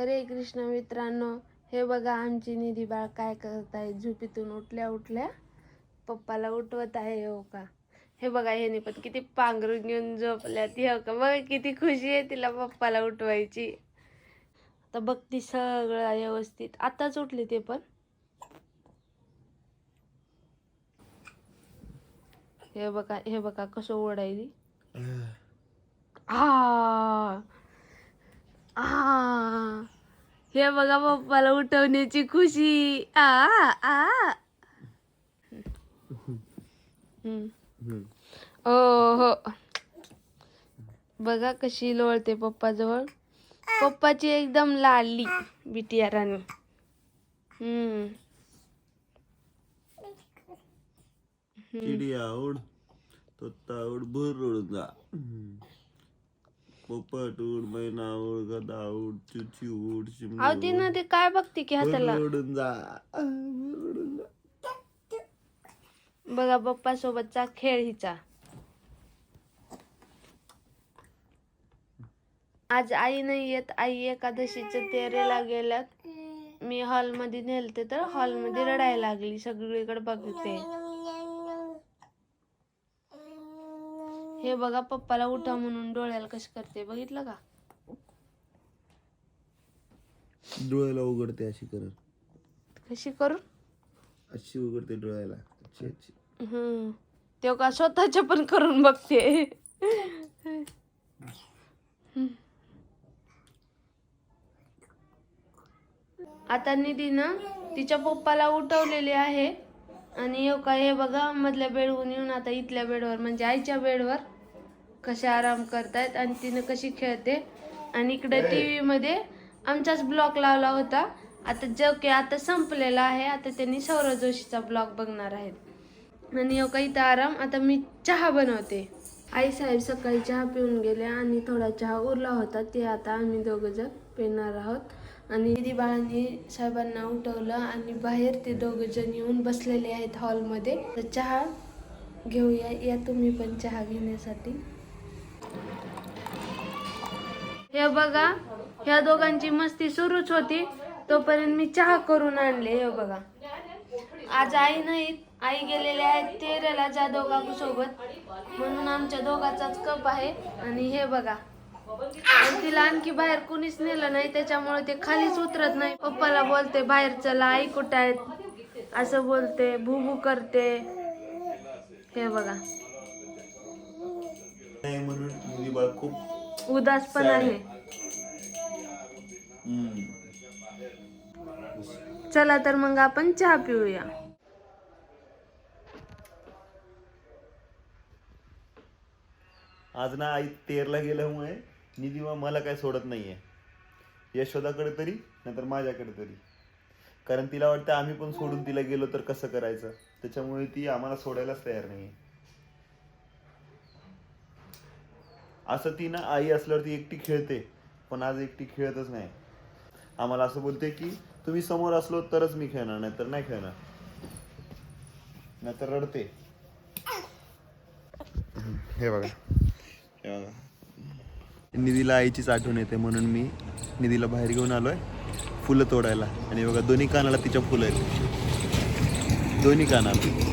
हरे कृष्ण मित्रांनो हे बघा आमची निधी बाळ काय करत आहे. झोपेतून उठल्या उठल्या पप्पाला उठवत आहे हो का? हे बघा ह्याने पण किती पांघरून घेऊन झोपल्या ती हो का बघा किती खुशी आहे तिला पप्पाला उठवायची. आता बघती सगळं व्यवस्थित. आताच उठली ते पण. हे बघा हे बघा कसं ओढायली आ. आ. हे बघा पप्पाला उठवण्याची खुशी. आ आ. ओ हो बघा कशी लोळते पप्पाजवळ. पप्पाची एकदम लाडली बिटिया राणी हम्म. चिडिया उड तोता उड भुर उड जा. पोपट उड मैना उड गदा उड चुची उड अहो ती ना ते काय बघते की हाताला? उडून जा? भुर उडून जा. बघा पप्पा सोबतचा खेळ हिचा. आज आई नाही येत आई एकादशीच्या तेरेला गेल्यात. मी हॉलमध्ये नेलते तर हॉलमध्ये रडायला लागली सगळीकडे बघते. हे बघा पप्पाला उठा म्हणून डोळ्याला कशी करते बघितलं का? डोळ्याला उघडते अशी करत. कशी करू अशी उघडते डोळ्याला. अच्छी अच्छी. हम्म. तेव्हा का स्वतःच्या पण करून बघते. आता निधीनं तिच्या पप्पाला उठवलेले आहे. आणि हे का हे बघा मधल्या बेडवरून येऊन आता इथल्या बेडवर म्हणजे आईच्या बेडवर कसे आराम करतायत आणि तिनं कशी खेळते. आणि इकडे टी व्हीमध्ये आमचाच ब्लॉग लावला होता. आता जो की आता संपलेला आहे. आता त्यांनी सौरव जोशीचा ब्लॉग बघणार आहेत. आणि हो काही इथं आराम. आता मी चहा बनवते. आई साहेब सकाळी चहा पिऊन गेले आणि थोडा चहा उरला होता. ते आता आम्ही दोघं जण पिणार आहोत. आणि दिदी बाळांनी साहेबांना उठवलं आणि बाहेर ते दोघं जण येऊन बसलेले आहेत हॉलमध्ये. तर चहा घेऊया. या तुम्ही पण चहा घेण्यासाठी. हे बघा ह्या दोघांची मस्ती सुरूच होती. तोपर्यंत मी चहा करून आणले हे बघा. आज आई नाहीत आई गेलेले आहेत तेरेला ज्या दोघांसोबत. म्हणून आमच्या दोघाचाच कप आहे. आणि हे बघा. आणि तिला आणखी बाहेर कुणीच नेलं नाही त्याच्यामुळे ते खालीच उतरत नाही. पप्पाला बोलते बाहेर चला आई कुठं आहेत? असं बोलते भूभू करते. हे बघा. नाही म्हणून मुली बाळ खूप उदास पण आहे. चला तर मग आपण चहा पिऊया. आज ना आई तेरला गेल्यामुळे निधीमा मला काय सोडत नाहीये. यशोदाकडे तरी नाहीतर माझ्याकडे तरी. कारण तिला वाटतं आम्ही पण सोडून तिला गेलो तर कसं करायचं? त्याच्यामुळे ती आम्हाला सोडायलाच तयार नाहीये. असं ती ना आई असल्यावर ती एकटी खेळते पण आज एकटी खेळतच नाही. आम्हाला असं बोलते की तुम्ही समोर असलो तरच मी खेळणार नाही तर नाही खेळणार. नाहीतर रडते. हे बघा. हे बघा. निधीला आईचीच आठवण येते म्हणून मी निधीला बाहेर घेऊन आलोय फुलं तोडायला. आणि बघा दोन्ही कानाला तिच्या फुलं आहेत. दोन्ही कानाला.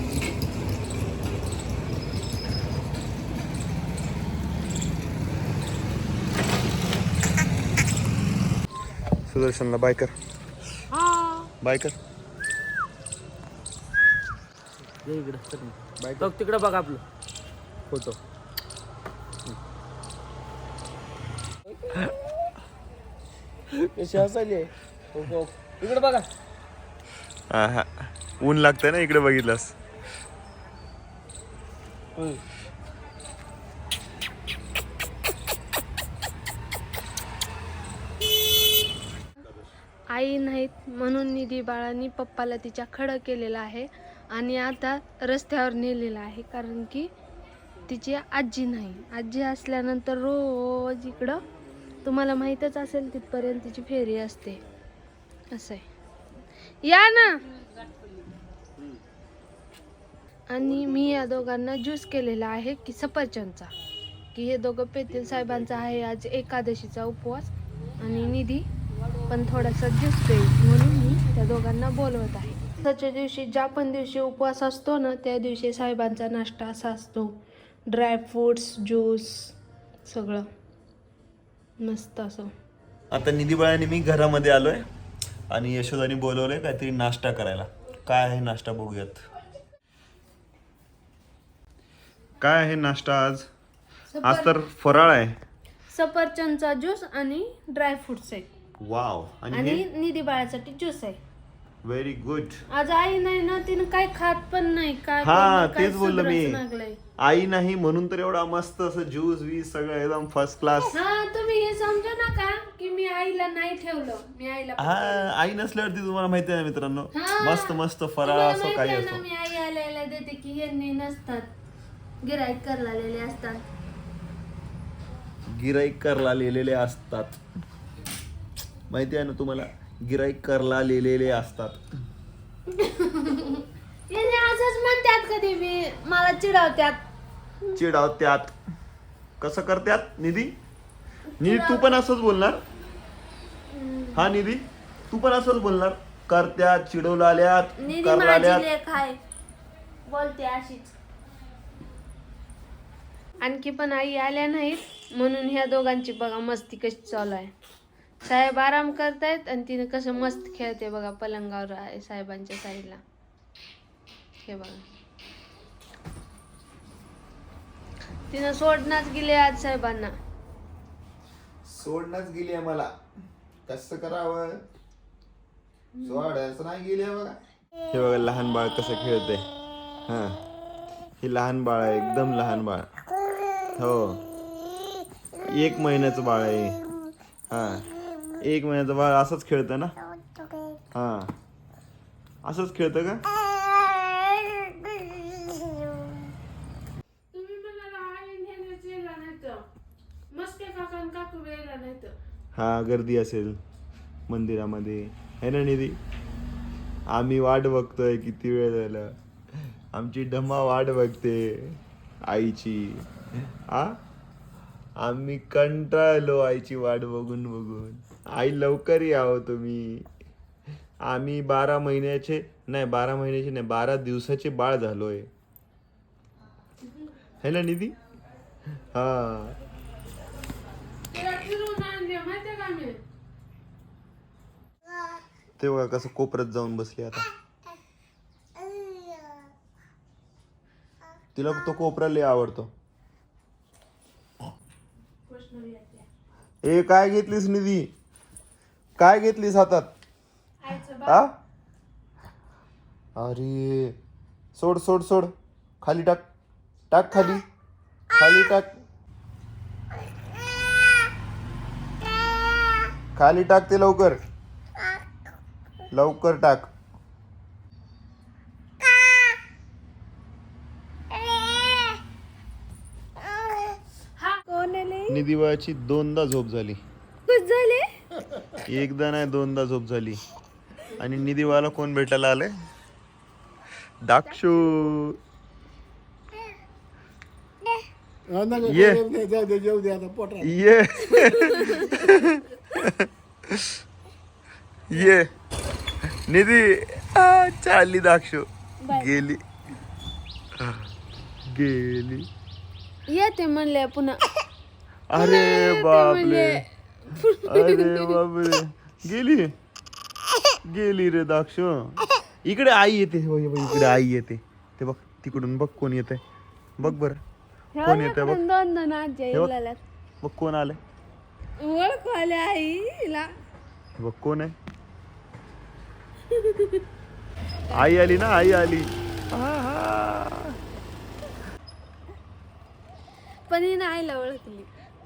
सुदर्शनला बाय कर. बाय कर. बघ तिकडं बघ आपलं. फोटो. कशी हसायली इकडे बघा. हा हा ऊन लागतंय ना इकडे बघितलंस आई नाहीत म्हणून निधी बाळांनी पप्पाला तिच्या खडं केलेलं आहे आणि आता रस्त्यावर नेलेलं आहे कारण की तिची आजी नाही. आजी असल्यानंतर रोज इकडं तुम्हाला माहीतच असेल तिथपर्यंत तिची फेरी असते. असं आहे. या ना! आणि मी या दोघांना ज्यूस केलेला आहे की सफरचंदचा की हे दोघं पेतील साहेबांचा आहे. आज एकादशीचा उपवास आणि निधी पण थोडासा दिसतोय. म्हणून मी त्या दोघांना बोलवत आहे. त्याच्या दिवशी ज्या पण दिवशी उपवास असतो ना त्या दिवशी साहेबांचा नाश्ता असा असतो. ड्रायफ्रूट्स ज्यूस सगळं. मस्त असं. आता निधीबाळाने मी घरामध्ये आलोय आणि यशोदाने बोलवलंय काहीतरी नाश्ता करायला. काय आहे नाश्ता बघूयात. काय आहे नाश्ता आज? आज तर फराळ आहे. सफरचंदचा ज्यूस आणि ड्रायफ्रुट्स आहे. वाव आणि आणि निधी बाळासाठी ज्यूस आहे. व्हेरी गुड आज आई नाही ना तिने काय खात पण नाही. काय हा करणं, काय तेच बोललो मी. लागलंय. आई नाही म्हणून तर एवढा मस्त असं ज्यूस वीस सगळं एकदम फर्स्ट क्लास हा तुम्ही हे समजू नका की मी आईला नाही ठेवलं. मी आईला हा आई नसल्यावरती तुम्हाला माहिती आहे ना मित्रांनो? हा. मस्त मस्त फराळ तुम्हाला असो माहिती काही आहे ना, असो. मी आई आल्याला देते की यांनी नसतात. गिराईक करलेले असतात. गिराईक करला लिहिलेले असतात. माहिती आहे ना तुम्हाला? गिराईक करला लिहिलेले असतात. यांनी असंच म्हणतात कधी मी. मला चिडवत्यात चिडाव त्यात कसं करत्यात निधी? निधी तू पण असंच बोलणार? हा निधी? तू पण असंच बोलणार? करत्यात चिडवला आल्यात निधी माझी आल्यात लेख आहे. बोलते अशीच. आणखी पण आई आल्या नाहीत म्हणून ह्या दोघांची बघा मस्ती कशी चालू आहे. साहेब आराम करतायत आणि तिने कसं मस्त खेळते बघा पलंगावर आहे साहेबांच्या साईडला. हे बघा. तिनं सोडण्याच गेले आज साहेबांना. सोडणंच गेली आहे मला. कसं करावं. सोडायचं नाही गेली बघा. हे बघा लहान बाळ कसं खेळते. हा. हे लहान बाळ आहे एकदम लहान बाळ. हो. एक महिन्याचं बाळ आहे. हा. एक महिन्याचं बाळ असंच खेळतं ना? हा. असंच खेळतं का? हा गर्दी असेल मंदिरामध्ये. है ना निधी? आम्ही वाट बघतोय किती वेळ झाला. आमची डम्मा वाट बघते आईची. आ? आम्ही कंटाळलो आईची वाट बघून बघून. आई लवकर यावं हो तुम्ही. आम्ही बारा महिन्याचे नाही बारा महिन्याचे नाही बारा दिवसाचे बाळ झालोय. है ना निधी? हा. ते बघा कसं कोपऱ्यात जाऊन बसली आता. तिला तो कोपरा लय आवडतो. ए काय घेतलीस निधी? काय घेतलीस हातात? आ अरे सोड सोड सोड. खाली टाक. टाक खाली. खाली टाक. खाली टाक ते लवकर. लवकर टाक. हा. आले निधिबाची दोनदा झोप झाले. एकदा नाही दोनदा झोप झाली. आणि निधीवाला कोण भेटायला आले दाक्षू. ये. ये. ये. निधी. आ, चालली दाक्षू. गेली. गेली. येते म्हणले पुन्हा. अरे बापरे. अरे बापरे. गेली? गेली रे दाक्ष इकडे आई येते. होय, होय, इकडे आई येते. ते बघ तिकडून बघ कोण येते बघ बर. कोण येते बघ. दोन दोन आजी बघ. कोण आलंय. ओळख आले आईला बघ कोण आहे? आई आली ना आई आली. आहा. पण हिनं आईला ओळखली.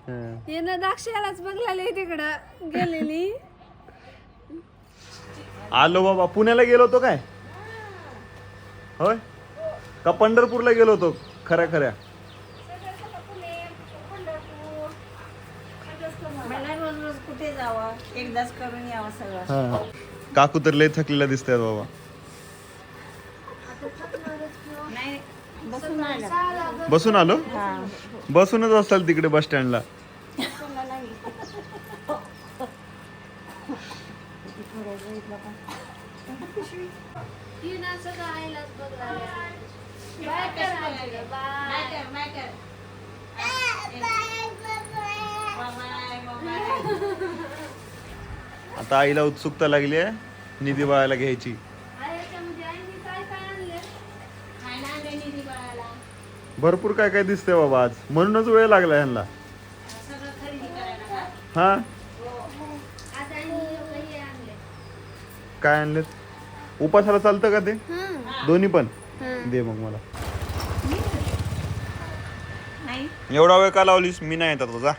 हं. हिनं द्राक्षालाच बघलाली तिकडं गेलेली. आलो बाबा पुण्याला गेलो होतो काय? होय? का पंढरपूरला गेलो होतो खऱ्या खऱ्या? कुठे जावं? एकदाच करून यावं सगळं. हा. काकू तर लय थकलेला दिसतात बाबा नाही बसून आलं बसून आलो? बसूनच असाल तिकडे बस स्टँडला. आता आईला उत्सुकता लागली आहे निधी बाळाला घ्यायची आई याच्यामध्ये आईने काय काय आणले खायला आणलंय निधी बाळाला. भरपूर काय काय दिसतंय बाबा आज. म्हणूनच वेळ लागला ह्यांना. का? हा? काय आणलेत? उपासाला चालतं का ते? दोन्ही पण? दे मग मला. एवढा वेळ का लावलीस? मी नाही येतात तुझा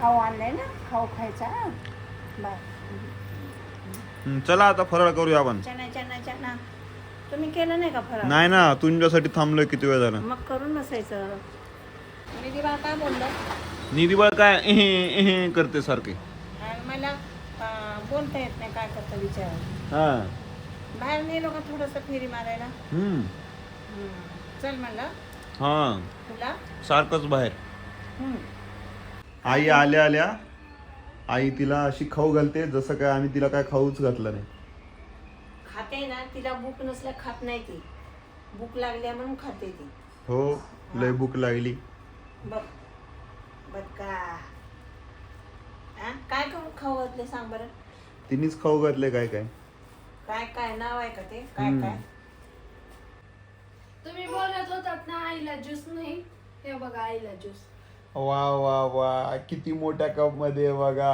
खाऊ आणलाय ना? खाऊ खायचा चला आता फराळ करूया आपण. चना चना चना. तुम्ही केलं नाही का फरक नाही ना तुमच्यासाठी थांबलोय किती वेळ झाला? मग करून बसायचं. निधी बाळ काय बोललं? निधी बाळ काय एहे एहे करते सारखे. आणि मला अं, बोलता येत नाही काय करतं विचार हा. बाहेर नेलो का थोडस फेरी मारायला? हम्म. चल म्हणलं. हा. तुला? सारखंच बाहेर. आई आल्या आल्या आई तिला अशी खाऊ घालते जसं काय आम्ही तिला काय खाऊच घातलं नाही. खाते ना तिला भूक नसल्या खात नाही ती. भूक लागल्या म्हणून खाते ती. हो लय भूक लागली. बघ बघ का. हा? काय करून खाऊ घातले सांग बरं? तिनेच खाऊ घातले काय काय? काय काय नाव आहे का ते? काय हम्म. काय? तुम्ही बोलत होतात ना आईला ज्यूस नाही? हे बघा आईला ज्यूस. वा वा वा. किती मोठ्या कपमध्ये बघा.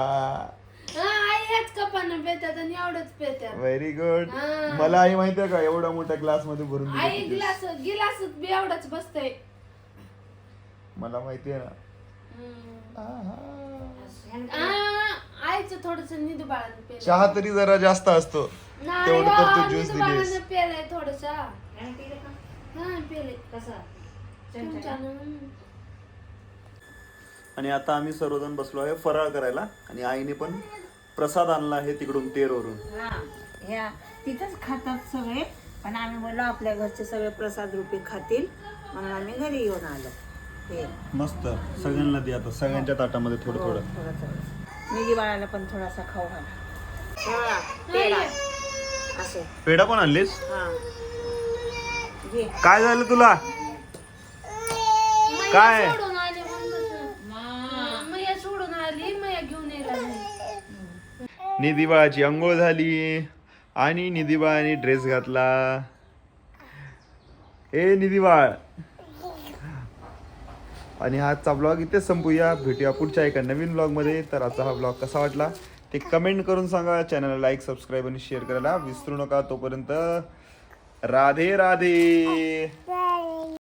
ह्याच कपानं पेतात आणि एवढंच पेतात व्हेरी गुड हा. मला आई माहितीये का एवढ्या मोठ्या ग्लासमध्ये भरून दिलं आई तिथे. गिलास गिलास बी एवढंच बसतंय. मला माहितीये ना. आहा. आईचं थोडस निधू बाळानं पेलं चहा तरी जरा जास्त असतो. नाही तेवढं तर तू हो, ज्यूस निधू दिलीस. बाळानं पेलंय थोडस. आणि पिलं का? हा पेले कसं? आणि आता आम्ही सर्वजण बसलो आहे फराळ करायला आणि आईने पण प्रसाद आणला आहे तिकडून तेरवरून. हा ह्या तिथंच खातात सगळे. पण आम्ही बोललो आपल्या घरचे सगळे प्रसाद रूपी खातील. म्हणून आम्ही घरी येऊन आलो. हे. मस्त. सगळ्यांना दे आता. सगळ्यांच्या ताटामध्ये थोडं थोडं. थोडं थोडं. निधी बाळाला पण थोडासा खाऊ घाला. पेढा. असे. पेढा पण आणलीस? हा. घे. काय झालं तुला? काय? सोडून आली. मैया सोडून आली मैया घेऊन यायला नाही निधीबाळाची अंघोळ झाली आणि निधीबाळाने ड्रेस घातला. ए निधीबाळ. आणि आजचा ब्लॉग इथेच संपूया. भेटूया पुढच्या एका नवीन ब्लॉगमध्ये तर आजचा हा ब्लॉग कसा वाटला ते कमेंट करून सांगा. चॅनलला लाईक सबस्क्राईब आणि शेअर करायला विसरू नका. तोपर्यंत राधे राधे.